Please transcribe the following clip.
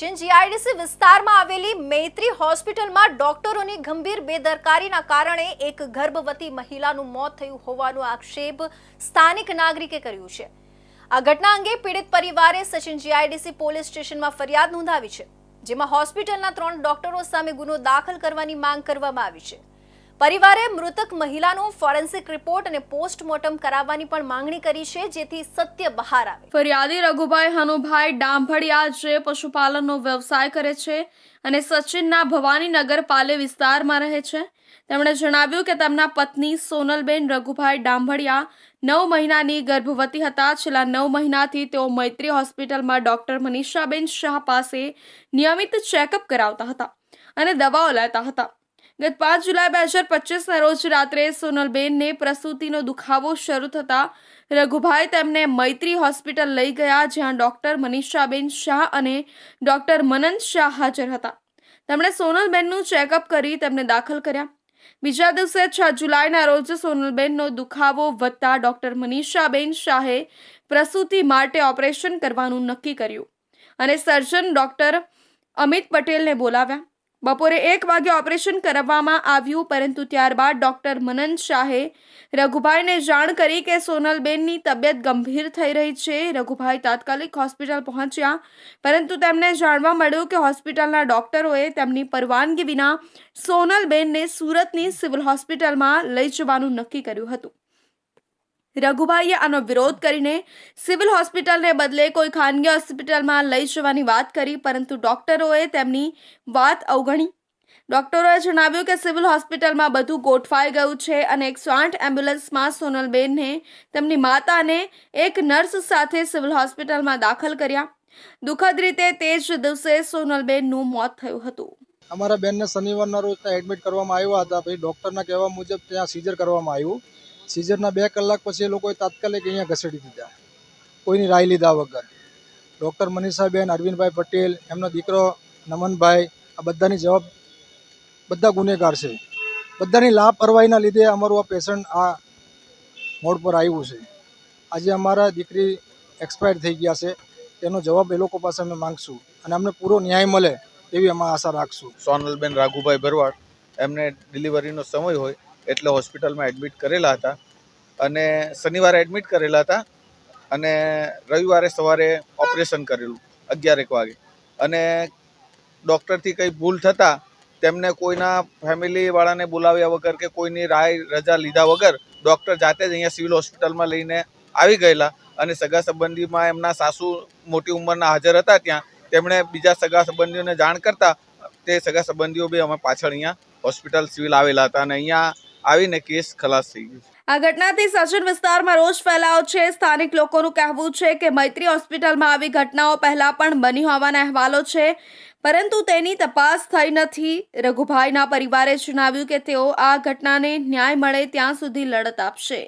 જેન GIDC વિસ્તારમાં આવેલી મૈત્રી હોસ્પિટલમાં ડોક્ટરોની ગંભીર બેદરકારીના કારણે એક ગર્ભવતી મહિલાનું મોત થયું હોવાનો આક્ષેપ સ્થાનિક નાગરિકે કર્યું છે. આ ઘટના અંગે પીડિત પરિવારે સચિન જીઆઈડીસી પોલીસ સ્ટેશનમાં ફરિયાદ નોંધાવી છે, જેમાં હોસ્પિટલના ત્રણ ડોક્ટરો સામે ગુનો દાખલ કરવાની માંગ કરવામાં આવી છે. પરિવારે મૃતક મહિલાનો ફોરેન્સિક રિપોર્ટ અને પોસ્ટમોર્ટમ કરાવવાની પણ માંગણી કરી છે, જેથી સત્ય બહાર આવે. ફરિયાદી રઘુભાઈ હનુભાઈ ડાંભડિયા જે પશુપાલનનો વ્યવસાય કરે છે અને સચિનના ભવાનીનગર પાલે વિસ્તારમાં રહે છે. તેમણે જણાવ્યું કે તેમના પત્ની સોનલબેન રઘુભાઈ ડાંભડિયા નવ મહિનાની ગર્ભવતી હતા. છેલ્લા નવ મહિનાથી તેઓ મૈત્રી હોસ્પિટલમાં ડોક્ટર મનીષાબેન શાહ પાસે નિયમિત ચેકઅપ કરાવતા હતા અને દવાઓ લેતા હતા. ગત પાંચ જુલાઈ બે હજાર પચીસના રોજ રાત્રે સોનલબેનને પ્રસૂતિનો દુખાવો શરૂ થતા રઘુભાઈ તેમને મૈત્રી હોસ્પિટલ લઈ ગયા, જ્યાં ડૉક્ટર મનીષાબેન શાહ અને ડૉક્ટર મનન શાહ હાજર હતા. તેમણે સોનલબેનનું ચેકઅપ કરી તેમને દાખલ કર્યા. બીજા દિવસે છ જુલાઈના રોજ સોનલબેનનો દુખાવો વધતા ડૉક્ટર મનીષાબેન શાહે પ્રસૂતિ માટે ઓપરેશન કરવાનું નક્કી કર્યું અને સર્જન ડૉક્ટર અમિત પટેલને બોલાવ્યા. બપોરે એક વાગે ઓપરેશન કરવામાં આવ્યું, પરંતુ ત્યારબાદ ડૉક્ટર મનન શાહે રઘુભાઈને જાણ કરી કે સોનલબેનની તબિયત ગંભીર થઈ રહી છે. રઘુભાઈ તાત્કાલિક હોસ્પિટલ પહોંચ્યા, પરંતુ તેમને જાણવા મળ્યું કે હોસ્પિટલના ડૉક્ટરોએ તેમની પરવાનગી વિના સોનલબેનને સુરતની સિવિલ હોસ્પિટલમાં લઈ જવાનું નક્કી કર્યું હતું. રઘુભાઈએ આનો વિરોધ કરીને સિવિલ હોસ્પિટલને બદલે કોઈ ખાનગી હોસ્પિટલમાં લઈ જવાની વાત કરી, પરંતુ ડોક્ટરોએ તેમની વાત અવગણી. ડોક્ટરોએ જણાવ્યું કે સિવિલ હોસ્પિટલમાં બધું ગોઠવાઈ ગયું છે અને એકસો આઠ એમ્બ્યુલન્સમાં સોનલબેનને તેમની માતાને એક નર્સ સાથે સિવિલ હોસ્પિટલમાં દાખલ કર્યા. દુઃખદ રીતે તે જ દિવસે સોનલબેનનું મોત થયું હતું. અમારા બેનને શનિવારના રોજ ત્યાં એડમિટ કરવામાં આવ્યા હતા. પછી ડૉક્ટરના કહેવા મુજબ ત્યાં સીઝર કરવામાં આવ્યું. સીઝરના બે કલાક પછી એ લોકોએ તાત્કાલિક અહીંયા ઘસેડી દીધા. કોઈની રાય લીધા વગર. ડૉક્ટર મનીષાબેન, અરવિંદભાઈ પટેલ, એમનો દીકરો નમનભાઈ, આ બધાની જવાબ, બધા ગુનેગાર છે. બધાની લાપરવાહીના લીધે અમારું આ પેશન્ટ આ મોડ પર આવ્યું છે. આજે અમારા દીકરી એક્સપાયર થઈ ગયા છે. તેનો જવાબ એ લોકો પાસે અમે માંગશું અને અમને પૂરો ન્યાય મળે એવી અમે આશા રાખશું. સોનલબેન રાઘુભાઈ ભરવાડ, એમને ડિલિવરીનો સમય હોય એટલે હોસ્પિટલમાં એડમિટ કરેલા હતા અને શનિવારે એડમિટ કરેલા હતા અને રવિવારે સવારે ઓપરેશન કરેલું અગિયારેક વાગે. અને ડૉક્ટરથી કંઈ ભૂલ થતાં તેમને કોઈના ફેમિલીવાળાને બોલાવ્યા વગર કે કોઈની રાય, રજા લીધા વગર ડૉક્ટર જાતે જ અહીંયા સિવિલ હોસ્પિટલમાં લઈને આવી ગયેલા અને સગા સંબંધીમાં એમના સાસુ મોટી ઉંમરના હાજર હતા ત્યાં. તેમણે બીજા સગા સંબંધીઓને જાણ કરતા તે સગા સંબંધીઓ બી અમે પાછળ અહીંયા હોસ્પિટલ સિવિલ આવેલા હતા અને અહીંયા આવીને કેસ ખલાસ થઈ ગયો આ ઘટનાથી સચિન વિસ્તારમાં રોષ ફેલાયો છે. સ્થાનિક લોકોનું કહેવું છે કે મૈત્રી હોસ્પિટલમાં આવી ઘટનાઓ પહેલા પણ બની હોવાના અહેવાલો છે. પરંતુ તેની તપાસ થઈ નથી. રઘુભાઈના પરિવારે જણાવ્યું કે તેઓ આ ઘટનાને ન્યાય મળે ત્યાં સુધી લડત આપશે.